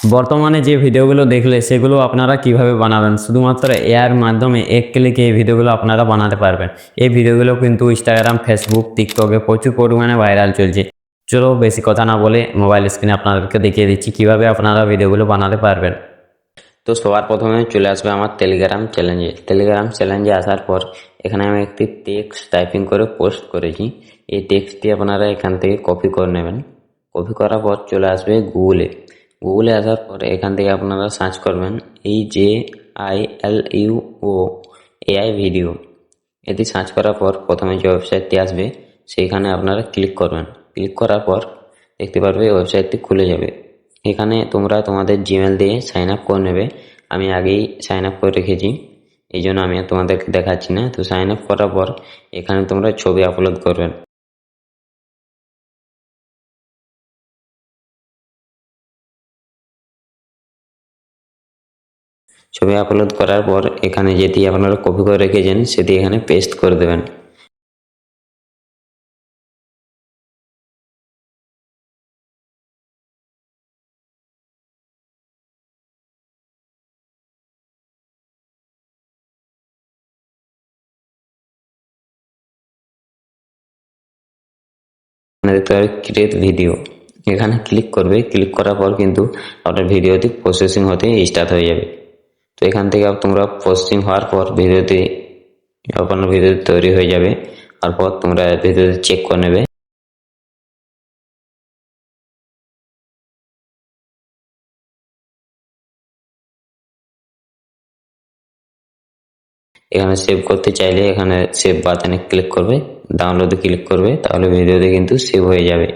বর্তমানে যে ভিডিওগুলো দেখলে সেগুলো আপনারা কীভাবে বানাবেন? শুধুমাত্র এআর মাধ্যমে এক ক্লিকে এই ভিডিওগুলো আপনারা বানাতে পারবেন। এই ভিডিওগুলো কিন্তু ইনস্টাগ্রাম ফেসবুক টিকটকে প্রচুর পরিমাণে ভাইরাল চলছে। চলো বেশি কথা না বলে মোবাইল স্ক্রিনে আপনাদেরকে দেখিয়ে দিচ্ছি কীভাবে আপনারা ভিডিওগুলো বানাতে পারবেন। তো সবার প্রথমে চলে আসবে আমার টেলিগ্রাম চ্যালেঞ্জে টেলিগ্রাম চ্যালেঞ্জে আসার পর এখানে আমি একটি টেক্সট টাইপিং করে পোস্ট করেছি। এই টেক্সটটি আপনারা এখান থেকে কপি করে নেবেন। কপি করার পর চলে আসবে গুগলে গুগলে আসার পর এখান থেকে আপনারা সার্চ করবেন এই J I L U O AI video এটি সার্চ করার পর প্রথমে যে ওয়েবসাইটটি আসবে, সেইখানে আপনারা ক্লিক করবেন। ক্লিক করার পর দেখতে পারবে ওয়েবসাইটটি খুলে যাবে। এখানে তোমরা তোমাদের জিমেল দিয়ে সাইন আপ করে নেবে। আমি আগেই সাইন আপ করে রেখেছি, এই জন্য আমি তোমাদেরকে দেখাচ্ছি না। তো সাইন আপ করার পর এখানে তোমরা ছবি আপলোড করবেন। ছবি আপলোড করার পর এখানে যেটি আপনারা কপি করে রেখেছেন, সেটি এখানে পেস্ট করে দেবেন। ক্রিয়েট ভিডিও এখানে ক্লিক করবে ক্লিক করার পর কিন্তু আপনার ভিডিওটি প্রসেসিং হতে স্টার্ট হয়ে যাবে। তো এখান থেকে তোমরা প্রসেসিং হওয়ার পর ভিডিওতে আপনার ভিডিও তৈরি হয়ে যাবে। তারপর তোমরা ভিডিওটি চেক করে নেবে। এখানে সেভ করতে চাইলে এখানে সেভ বাটনে ক্লিক করবে। ডাউনলোডে ক্লিক করবে। তাহলে ভিডিওতে কিন্তু সেভ হয়ে যাবে।